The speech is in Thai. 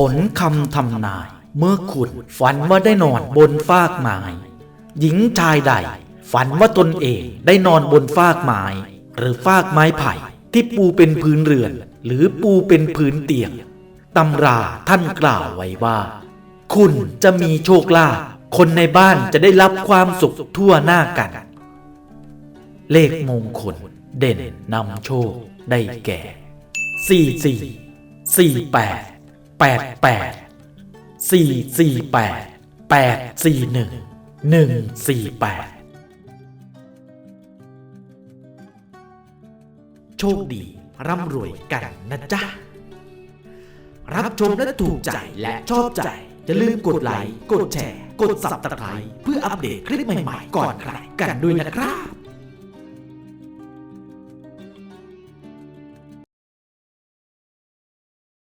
ผลคำทำนาย เมื่อคุณฝันว่าได้นอนบนฟากไม้หญิงชายใด ฝันว่าตนเองได้นอนบนฟากไม้หรือฟากไม้ไผ่ที่ปูเป็นพื้นเรือน หรือปูเป็นพื้นเตียงตำราท่านกล่าวไว้ว่า คุณจะมีโชคลาภคนในบ้านจะได้รับความสุขทั่วหน้ากัน เลขมงคลเด่นนำโชคได้แก่ 44 48 88 448 841 148 โชคดีร่ำรวยกันนะจ๊ะ รับชมและถูกใจและชอบใจ อย่าลืมกดไลค์ กดแชร์ กด Subscribe เพื่ออัปเดตคลิปใหม่ๆ ก่อนใครกันด้วยนะครับ